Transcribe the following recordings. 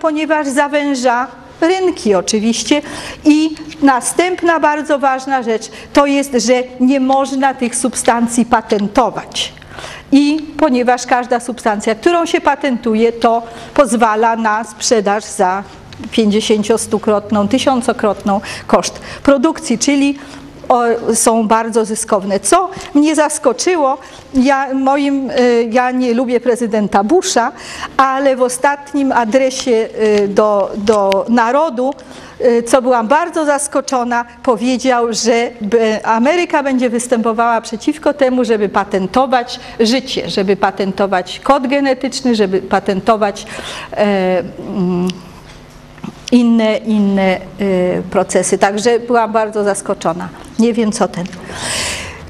ponieważ zawęża rynki oczywiście i następna bardzo ważna rzecz to jest, że nie można tych substancji patentować. I ponieważ każda substancja, którą się patentuje, to pozwala na sprzedaż za 50-stukrotną, tysiącokrotną koszt produkcji, czyli są bardzo zyskowne. Co mnie zaskoczyło, ja, moim, y, ja nie lubię prezydenta Busha, ale w ostatnim adresie y, do, do narodu, y, co byłam bardzo zaskoczona, powiedział, że Ameryka będzie występowała przeciwko temu, żeby patentować życie, żeby patentować kod genetyczny, żeby patentować e, mm, inne, inne y, procesy. Także byłam bardzo zaskoczona. Nie wiem co ten.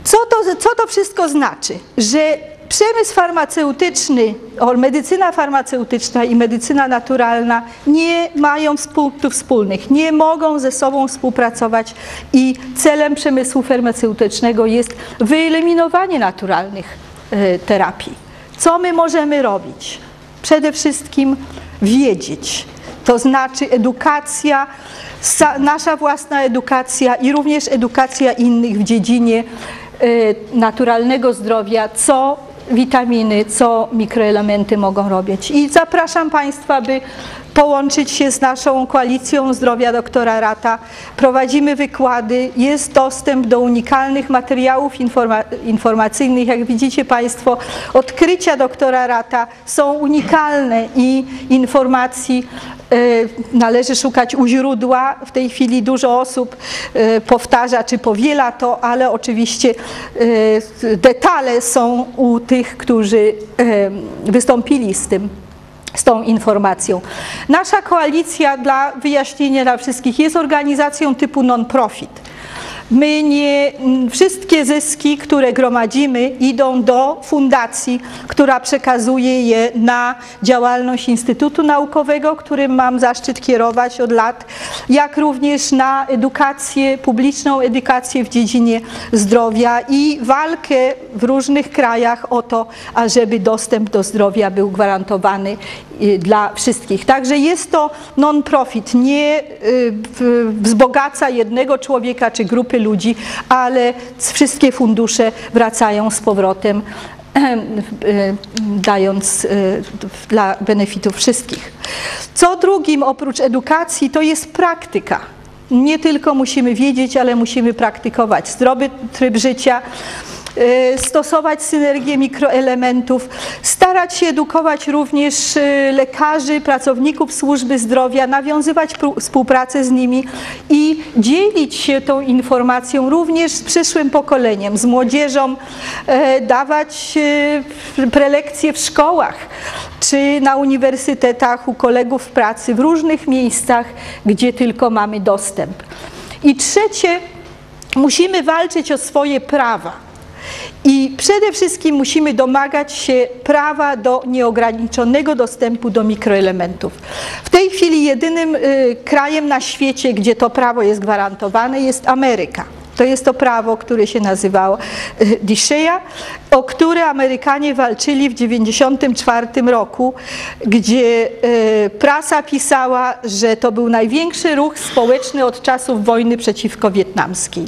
Co to, co to wszystko znaczy? Że przemysł farmaceutyczny, medycyna farmaceutyczna i medycyna naturalna nie mają punktów wspólnych, nie mogą ze sobą współpracować i celem przemysłu farmaceutycznego jest wyeliminowanie naturalnych y, terapii. Co my możemy robić? Przede wszystkim wiedzieć, to znaczy edukacja, nasza własna edukacja i również edukacja innych w dziedzinie y, naturalnego zdrowia, co witaminy, co mikroelementy mogą robić. I zapraszam Państwa, by połączyć się z naszą koalicją zdrowia doktora Rata. Prowadzimy wykłady, jest dostęp do unikalnych materiałów informa informacyjnych. Jak widzicie Państwo, odkrycia doktora Rata są unikalne i informacji należy szukać u źródła. W tej chwili dużo osób y, powtarza czy powiela to, ale oczywiście y, detale są u tych, którzy wystąpili z tym z tą informacją. Nasza koalicja dla wyjaśnienia dla wszystkich jest organizacją typu non-profit. My nie, wszystkie zyski, które gromadzimy, idą do fundacji, która przekazuje je na działalność Instytutu Naukowego, którym mam zaszczyt kierować od lat, jak również na edukację, publiczną edukację w dziedzinie zdrowia i walkę w różnych krajach o to, ażeby dostęp do zdrowia był gwarantowany dla wszystkich. Także jest to non-profit, nie y, wzbogaca jednego człowieka czy grupy ludzi, ale wszystkie fundusze wracają z powrotem dając e, dla benefitów wszystkich. Co drugim oprócz edukacji to jest praktyka. Nie tylko musimy wiedzieć, ale musimy praktykować. Zdrowy tryb życia Y, stosować synergię mikroelementów, starać się edukować również y, lekarzy, pracowników służby zdrowia, nawiązywać współpracę z nimi i dzielić się tą informacją również z przyszłym pokoleniem, z młodzieżą, e, dawać y, prelekcje w szkołach czy na uniwersytetach, u kolegów w pracy, w różnych miejscach, gdzie tylko mamy dostęp. I trzecie, musimy walczyć o swoje prawa. I przede wszystkim musimy domagać się prawa do nieograniczonego dostępu do mikroelementów. W tej chwili jedynym y, krajem na świecie, gdzie to prawo jest gwarantowane, jest Ameryka. To jest to prawo, które się nazywało y, Disheya, o które Amerykanie walczyli w 1994 roku, gdzie y, prasa pisała, że to był największy ruch społeczny od czasów wojny przeciwko wietnamskiej.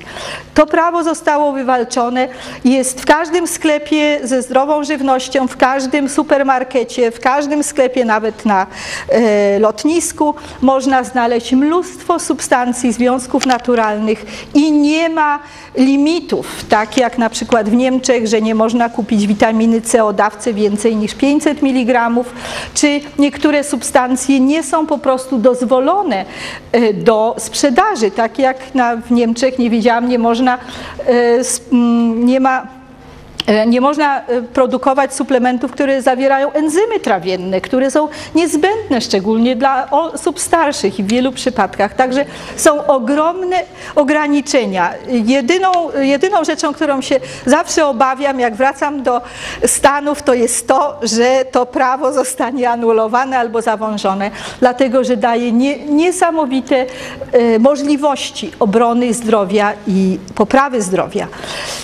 To prawo zostało wywalczone, jest w każdym sklepie ze zdrową żywnością, w każdym supermarkecie, w każdym sklepie, nawet na y, lotnisku, można znaleźć mnóstwo substancji, związków naturalnych i nie ma limitów, tak jak na przykład w Niemczech, że nie można kupić witaminy C o dawce więcej niż 500 mg, czy niektóre substancje nie są po prostu dozwolone e, do sprzedaży, tak jak na, w Niemczech nie wiedziałam, nie można, e, nie ma nie można e, produkować suplementów, które zawierają enzymy trawienne, które są niezbędne szczególnie dla osób starszych i w wielu przypadkach. Także są ogromne ograniczenia. Jedyną, jedyną rzeczą, którą się zawsze obawiam, jak wracam do Stanów, to jest to, że to prawo zostanie anulowane albo zawążone, dlatego że daje nie, niesamowite e, możliwości obrony zdrowia i poprawy zdrowia.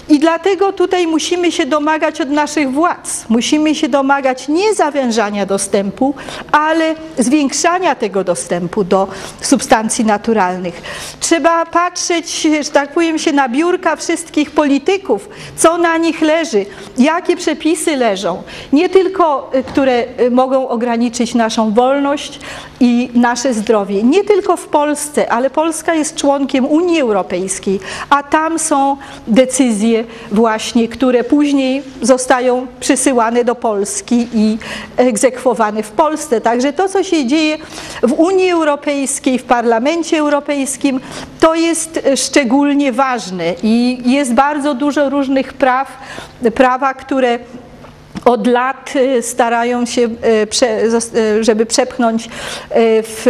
I dlatego tutaj musimy musimy się domagać od naszych władz. Musimy się domagać nie zawężania dostępu, ale zwiększania tego dostępu do substancji naturalnych. Trzeba patrzeć, że tak powiem, się na biurka wszystkich polityków, co na nich leży, jakie przepisy leżą. Nie tylko, y, które y, mogą ograniczyć naszą wolność i nasze zdrowie. Nie tylko w Polsce, ale Polska jest członkiem Unii Europejskiej, a tam są decyzje właśnie, które później zostają przysyłane do Polski i egzekwowane w Polsce. Także to, co się dzieje w Unii Europejskiej, w Parlamencie Europejskim, to jest szczególnie ważne i jest bardzo dużo różnych praw, prawa, które od lat y, starają się, y, y, żeby przepchnąć w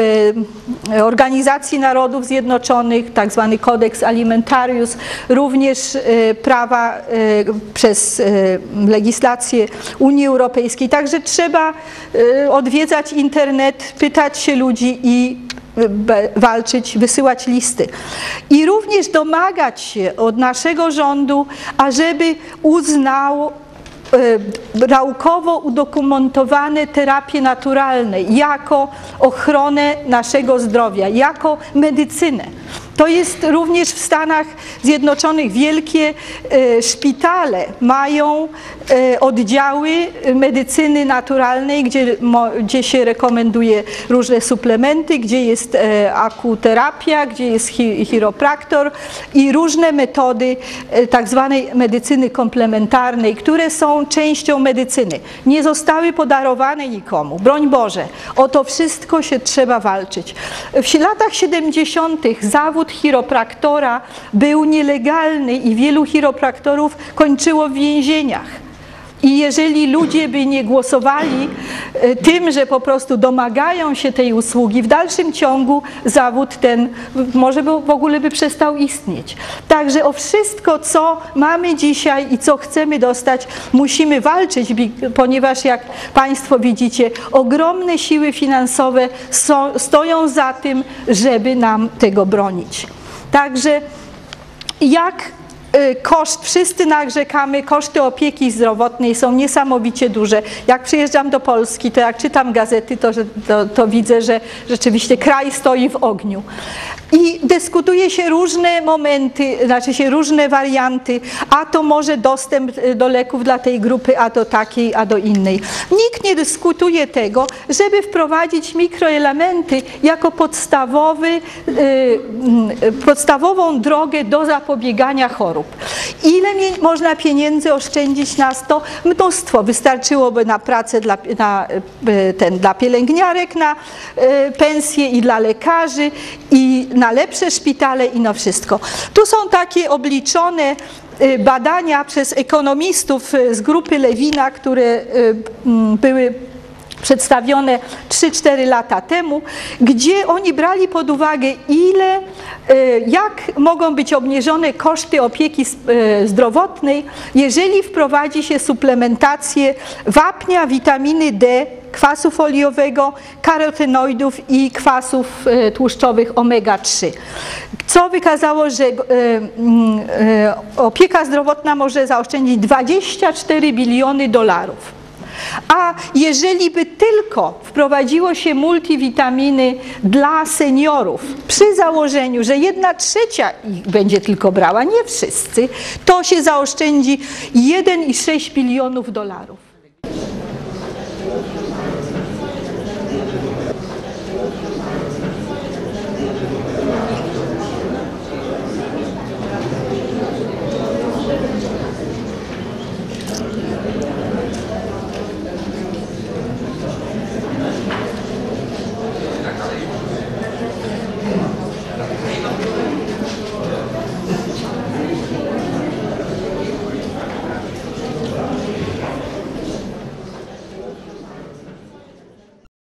Organizacji Narodów Zjednoczonych, tak zwany Kodeks Alimentarius, również prawa przez legislację Unii Europejskiej. Także trzeba odwiedzać internet, pytać się ludzi i walczyć, wysyłać listy. I również domagać się od naszego rządu, ażeby uznał naukowo udokumentowane terapie naturalne jako ochronę naszego zdrowia, jako medycynę. To jest również w Stanach Zjednoczonych wielkie e, szpitale mają e, oddziały medycyny naturalnej, gdzie, gdzie się rekomenduje różne suplementy, gdzie jest e, akuterapia, gdzie jest chiropraktor i różne metody tak zwanej medycyny komplementarnej, które są częścią medycyny. Nie zostały podarowane nikomu, broń Boże. O to wszystko się trzeba walczyć. W latach 70. zawód zawód chiropraktora był nielegalny i wielu chiropraktorów kończyło w więzieniach. I jeżeli ludzie by nie głosowali e, tym, że po prostu domagają się tej usługi, w dalszym ciągu zawód ten może by, w ogóle by przestał istnieć. Także o wszystko, co mamy dzisiaj i co chcemy dostać, musimy walczyć, ponieważ jak Państwo widzicie, ogromne siły finansowe stoją za tym, żeby nam tego bronić. Także jak koszt, wszyscy narzekamy, koszty opieki zdrowotnej są niesamowicie duże. Jak przyjeżdżam do Polski, to jak czytam gazety, to, to, to widzę, że rzeczywiście kraj stoi w ogniu. I dyskutuje się różne momenty, znaczy się różne warianty, a to może dostęp y, do leków dla tej grupy, a do takiej, a do innej. Nikt nie dyskutuje tego, żeby wprowadzić mikroelementy jako podstawowy, yy, podstawową drogę do zapobiegania chorób. Ile można pieniędzy oszczędzić na to? Mnóstwo. Wystarczyłoby na pracę dla, na, y, ten, dla pielęgniarek, na y, pensje i dla lekarzy i na lepsze szpitale i na wszystko. Tu są takie obliczone y, badania przez ekonomistów y, z grupy Lewina, które y, były przedstawione 3-4 lata temu, gdzie oni brali pod uwagę ile, jak mogą być obniżone koszty opieki zdrowotnej, jeżeli wprowadzi się suplementację wapnia, witaminy D kwasu foliowego, karotenoidów i kwasów e, tłuszczowych omega-3. Co wykazało, że e, mm, e, opieka zdrowotna może zaoszczędzić 24 biliony dolarów. A jeżeli by tylko wprowadziło się multivitaminy dla seniorów, przy założeniu, że jedna trzecia ich będzie tylko brała, nie wszyscy, to się zaoszczędzi 1,6 bilionów dolarów.